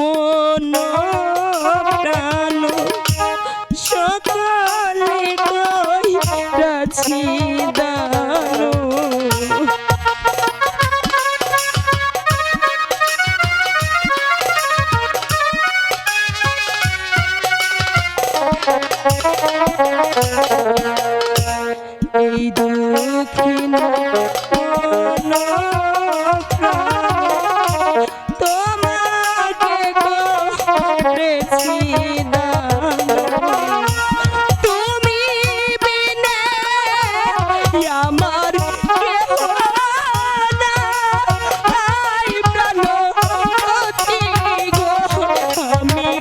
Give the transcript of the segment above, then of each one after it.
মন প্রাণ সকালে কইরাছি দানো এই দুঃখিনী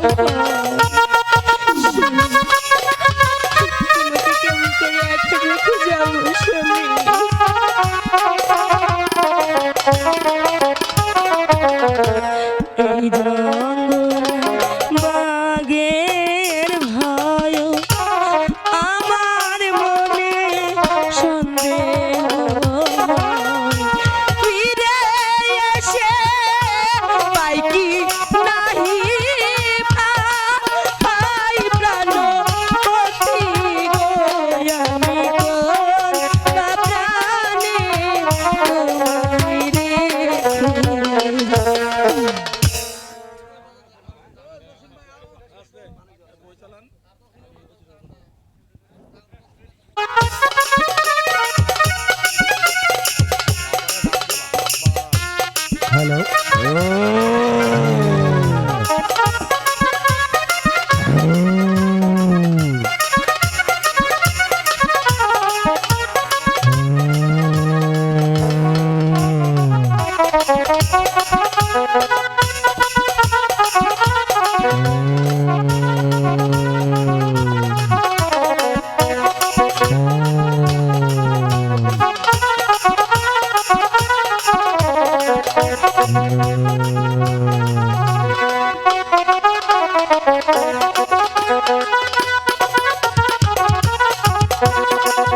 Thank you. ஹலோ